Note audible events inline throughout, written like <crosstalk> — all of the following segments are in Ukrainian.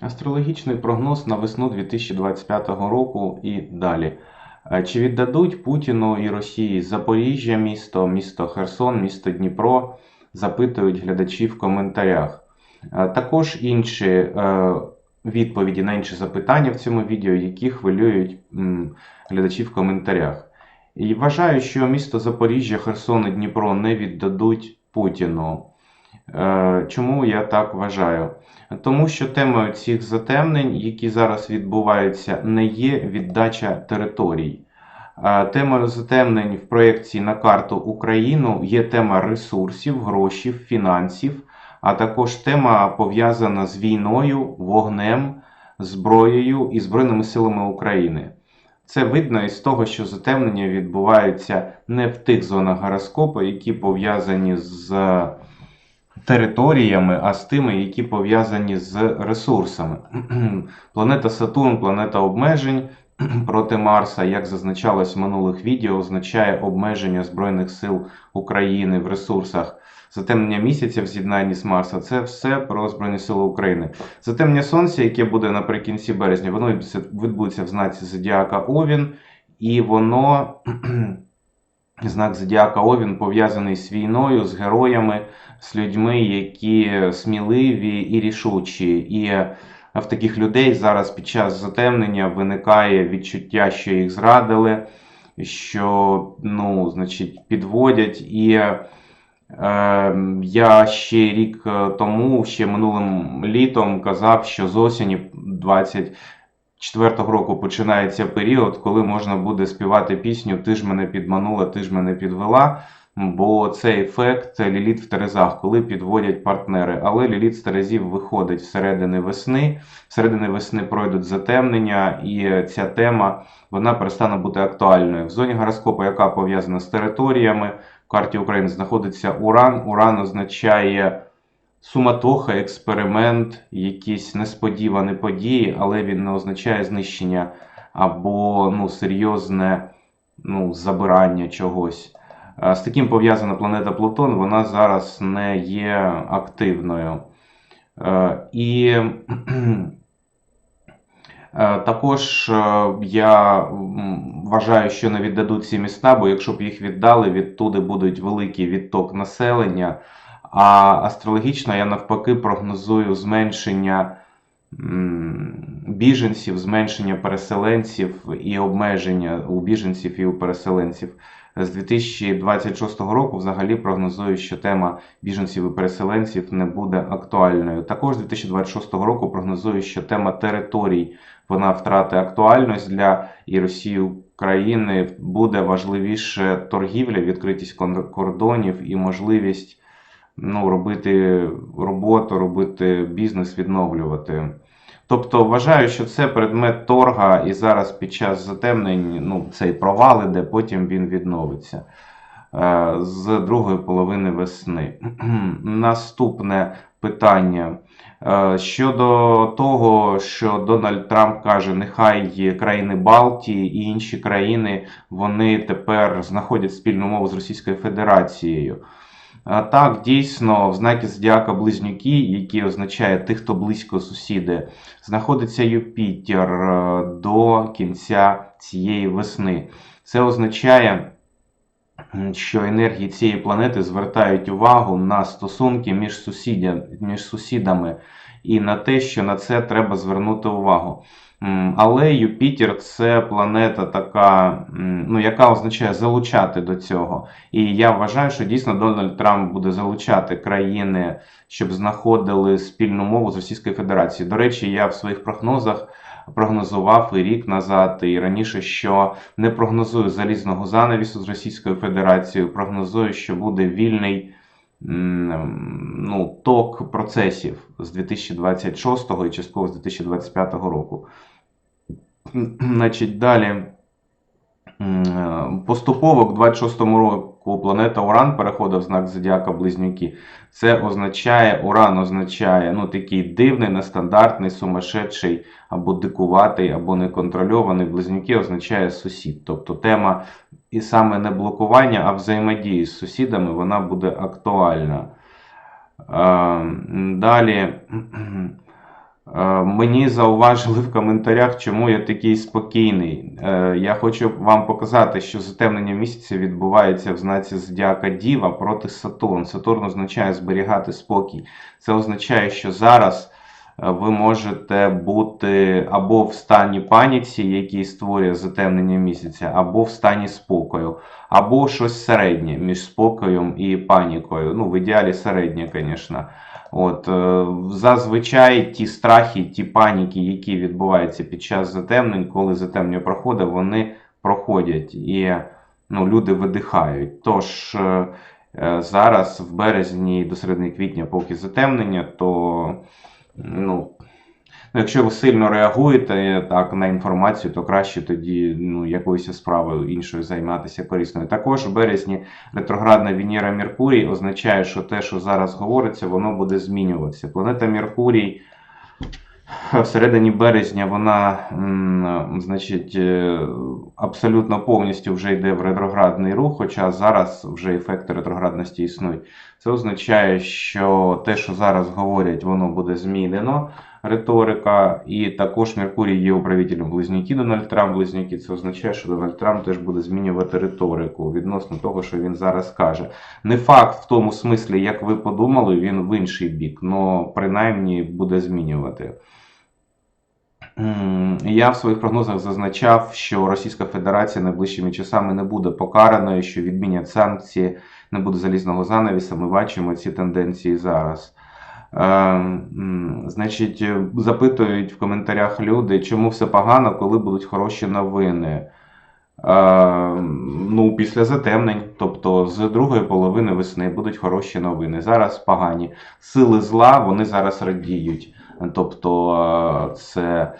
Астрологічний прогноз на весну 2025 року і далі. Е, Чи віддадуть Путіну і Росії Запоріжжя місто, місто Херсон, місто Дніпро? Запитують глядачі в коментарях. Е, Також інші е, відповіді на інші запитання в цьому відео, які хвилюють м, глядачів в коментарях. І вважаю, що місто Запоріжжя, Херсон і Дніпро не віддадуть Путіну. Е, Чому я так вважаю? Тому що темою цих затемнень, які зараз відбуваються, не є віддача територій. Е, Темою затемнень в проєкції на карту Україну є тема ресурсів, грошів, фінансів, а також тема пов'язана з війною, вогнем, зброєю і Збройними силами України. Це видно із того, що затемнення відбуваються не в тих зонах гороскопу, які пов'язані з територіями, а з тими, які пов'язані з ресурсами. <clears throat> Планета Сатурн, планета обмежень <clears throat> проти Марса, як зазначалось в минулих відео, означає обмеження Збройних сил України в ресурсах. Затемнення місяця в з'єднанні з Марса це все про Збройні Сили України. Затемнення Сонця, яке буде наприкінці березня, воно відбудеться- в знаці Зодіака Овін, і воно <clears throat> знак Зодіака Овін пов'язаний з війною, з героями, з людьми, які сміливі і рішучі. І в таких людей зараз під час затемнення виникає відчуття, що їх зрадили, що ну, значить, підводять. І е, я ще рік е, тому, ще минулим літом, казав, що з осені 24-го року починається період, коли можна буде співати пісню Ти ж мене підманула, ти ж мене підвела. Бо це ефект Ліліт в Терезах, коли підводять партнери. Але Ліліт з Терезів виходить всередини весни. Всередини весни пройдуть затемнення, і ця тема вона перестане бути актуальною. В зоні гороскопу, яка пов'язана з територіями, в карті України знаходиться Уран. Уран означає суматоха, експеримент, якісь несподівані події, але він не означає знищення або ну, серйозне ну, забирання чогось. З таким пов'язана планета Плутон, вона зараз не є активною. Е, І <clears throat> е, також е, я вважаю, що не віддадуть ці міста, бо якщо б їх віддали, відтуди будуть великий відток населення. А астрологічно я навпаки прогнозую зменшення біженців, зменшення переселенців і обмеження у біженців і у переселенців. З 2026 року взагалі прогнозую, що тема біженців і переселенців не буде актуальною. Також з 2026 року прогнозую, що тема територій вона втратить актуальність для і Росії України. Буде важливіше торгівля, відкритість кордонів і можливість ну, робити роботу, робити бізнес, відновлювати. Тобто вважаю, що це предмет торга, і зараз під час затемнень ну, цей провал іде, потім він відновиться е, з другої половини весни. <clears throat> Наступне питання. Е, Щодо того, що Дональд Трамп каже, нехай країни Балтії і інші країни вони тепер знаходять спільну мову з Російською Федерацією. Так, дійсно, в знакі зодіака Близнюки, який означає тих, хто близько сусіди, знаходиться Юпітер е, до кінця цієї весни. Це означає, що енергії цієї планети звертають увагу на стосунки між, сусідя, між сусідами і на те, що на це треба звернути увагу. Але Юпітер це планета така, ну, яка означає залучати до цього. І я вважаю, що дійсно Дональд Трамп буде залучати країни, щоб знаходили спільну мову з Російською Федерацією. До речі, я в своїх прогнозах прогнозував і рік назад, і раніше, що не прогнозую залізного занавісу з Російською Федерацією, прогнозую, що буде вільний. Ну, ток процесів з 2026 і частково з 2025 року. Значить, далі поступово к 26-му року планета Уран переходить в знак Зодіака Близнюки. Це означає, Уран означає ну, такий дивний, нестандартний, сумасшедший, або дикуватий, або неконтрольований. Близнюки означає сусід. Тобто тема і саме не блокування, а взаємодії з сусідами вона буде актуальна. Е, Далі Е, Мені зауважили в коментарях, чому я такий спокійний. Е, Я хочу вам показати, що затемнення місяця відбувається в знаці Зодіака Діва проти Сатурн. Сатурн означає зберігати спокій. Це означає, що зараз ви можете бути або в стані паніці, який створює затемнення місяця, або в стані спокою, або щось середнє між спокоєм і панікою. Ну, в ідеалі середнє, звісно. От, е, зазвичай ті страхи, ті паніки, які відбуваються під час затемнень, коли затемнення проходить, вони проходять і ну, люди видихають. Тож е, е, зараз, в березні до середини квітня, поки затемнення, то ну, ну, якщо ви сильно реагуєте так, на інформацію, то краще тоді ну, якоюсь справою іншою займатися корисною. Також в березні ретроградна Венера Меркурій означає, що те, що зараз говориться, воно буде змінюватися. Планета Меркурій всередині березня вона, значить, е, абсолютно повністю вже йде в ретроградний рух, хоча зараз вже ефекти ретроградності існують. Це означає, що те, що зараз говорять, воно буде змінено. Риторика, і також Меркурій є управителем близнюки Дональд Трамп близнюки. Це означає, що Дональд Трамп теж буде змінювати риторику відносно того, що він зараз каже. Не факт в тому смислі, як ви подумали, він в інший бік, але принаймні буде змінювати. Я в своїх прогнозах зазначав, що Російська Федерація найближчими часами не буде покараною, що відмінять санкції, не буде залізного занавіса. Ми бачимо ці тенденції зараз. Е, Значить, е, запитують в коментарях люди, чому все погано, коли будуть хороші новини. Е, Ну, після затемнень, тобто з другої половини весни будуть хороші новини. Зараз погані. Сили зла вони зараз радіють. Тобто, це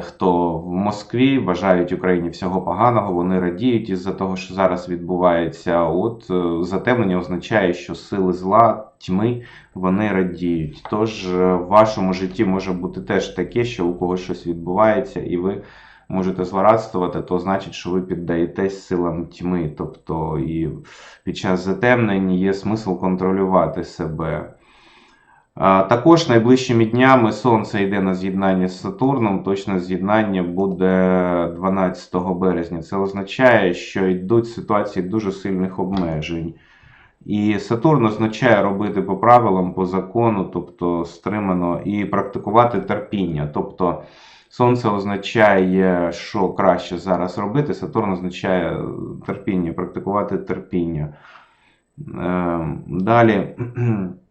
хто в Москві бажають Україні всього поганого, вони радіють із-за того, що зараз відбувається. От е, затемнення означає, що сили зла, тьми вони радіють. Тож е, в вашому житті може бути теж таке, що у когось щось відбувається, і ви можете злорадствувати, то значить, що ви піддаєтесь силам тьми. Тобто і під час затемнень є смисл контролювати себе. Також найближчими днями Сонце йде на з'єднання з Сатурном. Точне з'єднання буде 12 березня. Це означає, що йдуть ситуації дуже сильних обмежень. І Сатурн означає робити по правилам, по закону, тобто стримано, і практикувати терпіння. Тобто Сонце означає, що краще зараз робити. Сатурн означає терпіння, практикувати терпіння. Ем, Далі. <clears throat>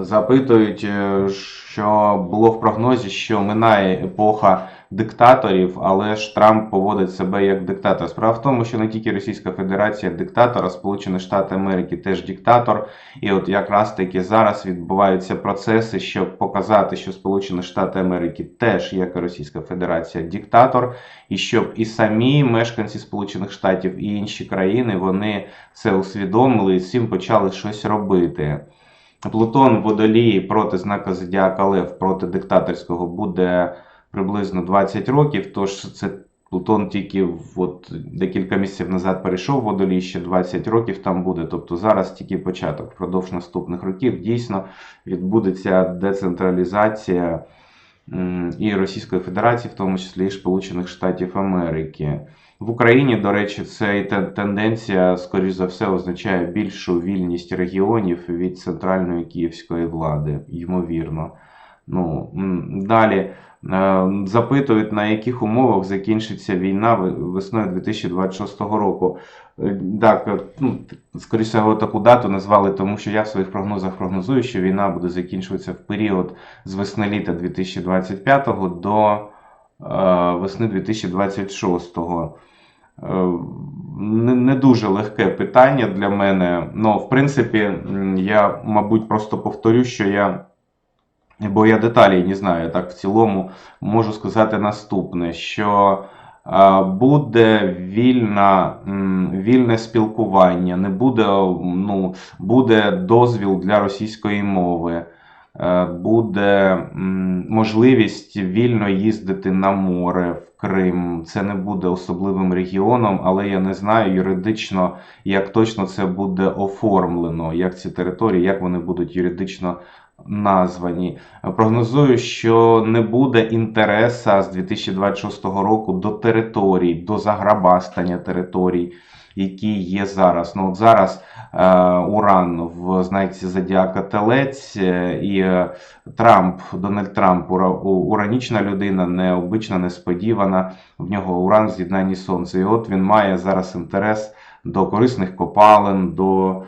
Запитують, е, що було в прогнозі, що минає епоха диктаторів, але ж Трамп поводить себе як диктатор. Справа в тому, що не тільки Російська Федерація диктатор, а Сполучені Штати Америки теж диктатор. І от якраз таки зараз відбуваються процеси, щоб показати, що Сполучені Штати Америки теж, як і Російська Федерація, диктатор, і щоб і самі мешканці Сполучених Штатів і інші країни вони це усвідомили і цим почали щось робити. Плутон водолії проти знака Зодіака Лев проти диктаторського буде приблизно 20 років. Тож це Плутон тільки от декілька місяців назад перейшов водолій, ще 20 років там буде. Тобто зараз тільки початок. Впродовж наступних років дійсно відбудеться децентралізація і Російської Федерації, в тому числі і Сполучених Штатів Америки. В Україні, до речі, це тенденція, скоріш за все, означає більшу вільність регіонів від центральної київської влади, ймовірно. Ну, далі е, запитують, на яких умовах закінчиться війна весною 2026 року. Е, Так, е, ну, скоріше таку дату назвали, тому що я в своїх прогнозах прогнозую, що війна буде закінчуватися в період з весни-літа 2025 до весни 2026. Е, Не, не дуже легке питання для мене. Ну, в принципі, я, мабуть, просто повторю, що я, бо я деталі не знаю, так в цілому можу сказати наступне: що е, буде вільна, вільне спілкування, не буде, ну, буде дозвіл для російської мови. Е, Буде можливість вільно їздити на море в Крим. Це не буде особливим регіоном, але я не знаю юридично, як точно це буде оформлено, як ці території, як вони будуть юридично названі. Прогнозую, що не буде інтереса з 2026 року до територій, до заграбастання територій, які є зараз. Ну, от зараз е, Уран в знаці Зодіака Телець е, і е, Трамп, Дональд Трамп, уранічна людина, необична, несподівана. В нього Уран в з'єднанні Сонця. І от він має зараз інтерес до корисних копалин, до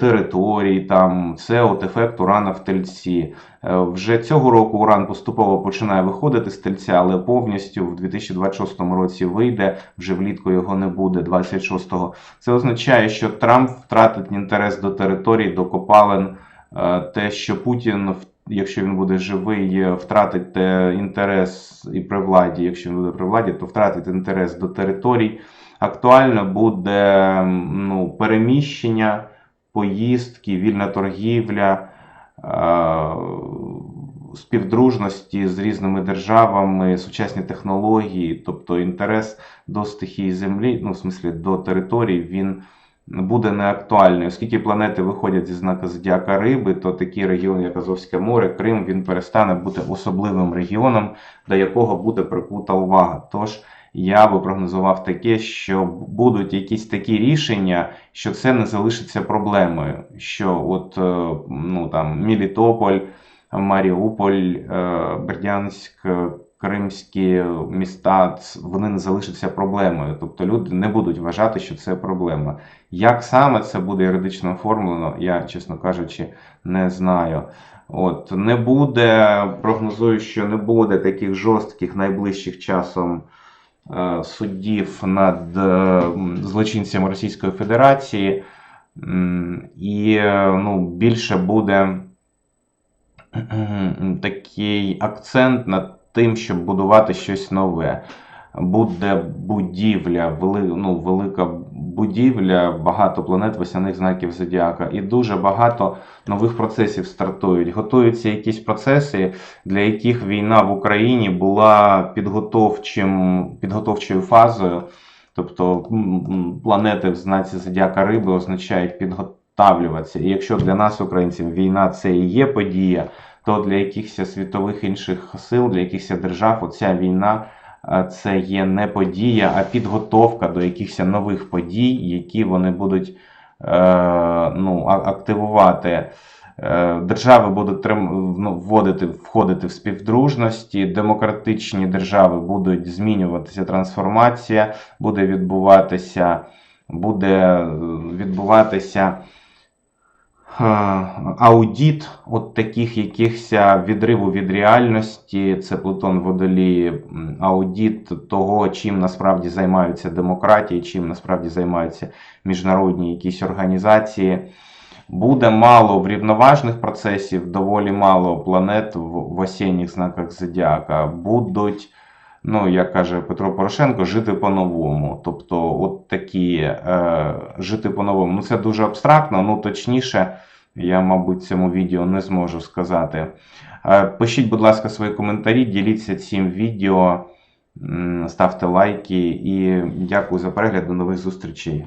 територій. Там це от ефект Урана в тельці. Е, Вже цього року Уран поступово починає виходити з тельця, але повністю в 2026 році вийде. Вже влітку його не буде. 26-го. Це означає, що Трамп втратить інтерес до територій, до копалин. Е, Те, що Путін, якщо він буде живий, е, втратить е, інтерес і при владі, якщо він буде при владі, то втратить інтерес до територій. Актуально буде ну, переміщення, поїздки, вільна торгівля, е, співдружності з різними державами, сучасні технології, тобто інтерес до стихії Землі, ну, в смислі до територій, він буде неактуальний. Оскільки планети виходять зі знака Зодіака Риби, то такий регіон, як Азовське море, Крим, він перестане бути особливим регіоном, до якого буде прикута увага. Тож я би прогнозував таке, що будуть якісь такі рішення, що це не залишиться проблемою. Що от е, ну там Мелітополь, Маріуполь, е, Бердянськ, е, Кримські міста, вони не залишаться проблемою. Тобто люди не будуть вважати, що це проблема. Як саме це буде юридично оформлено, я, чесно кажучи, не знаю. От не буде, прогнозую, що не буде таких жорстких найближчих часом суддів над е, злочинцями Російської Федерації. І е, ну, більше буде такий акцент над тим, щоб будувати щось нове. Буде будівля, вели, ну, велика будівля, багато планет весняних знаків Зодіака, і дуже багато нових процесів стартують. Готуються якісь процеси, для яких війна в Україні була підготовчим, підготовчою фазою. Тобто планети в знаці Зодіака Риби означають підготавлюватися. І якщо для нас, українців, війна це і є подія, то для якихось світових інших сил, для якихось держав, оця війна це є не подія, а підготовка до якихось нових подій, які вони будуть е, ну, активувати. Е, Держави будуть ну, вводити, входити в співдружності, демократичні держави будуть змінюватися, трансформація буде відбуватися, буде е, відбуватися аудіт от таких якихось відриву від реальності. Це Плутон Водолії, аудіт того, чим насправді займаються демократії, чим насправді займаються міжнародні якісь організації. Буде мало врівноважних процесів, доволі мало планет в, в осінніх знаках Зодіака. Будуть, ну, як каже Петро Порошенко, жити по-новому. Тобто, от такі е, жити по-новому. Ну, це дуже абстрактно, ну точніше, я, мабуть, цьому відео не зможу сказати. Е, пишіть, будь ласка, свої коментарі, діліться цим відео, ставте лайки і дякую за перегляд. До нових зустрічей.